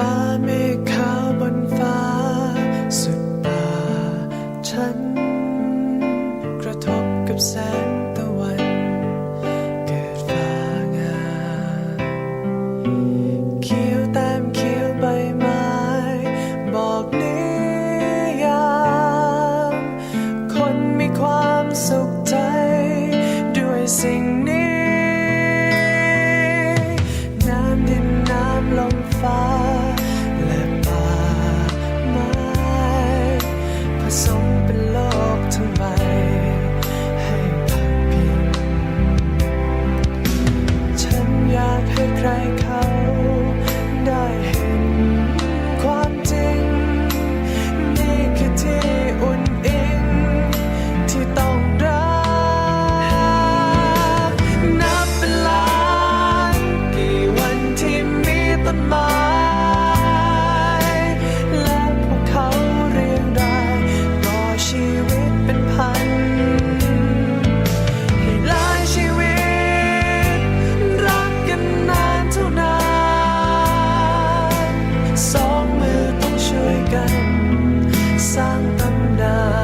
ฟ้าเมฆขาวบนฟ้า สุดตาฉัน กระทบกับแสงตะวัน เกิดฟ้างาเขียวแต้มเขียวใบไม้ บอกนิยามคนมีความสุขใจ ด้วยสิ่งนี้ น้ำดินน้ำลมฟ้า I.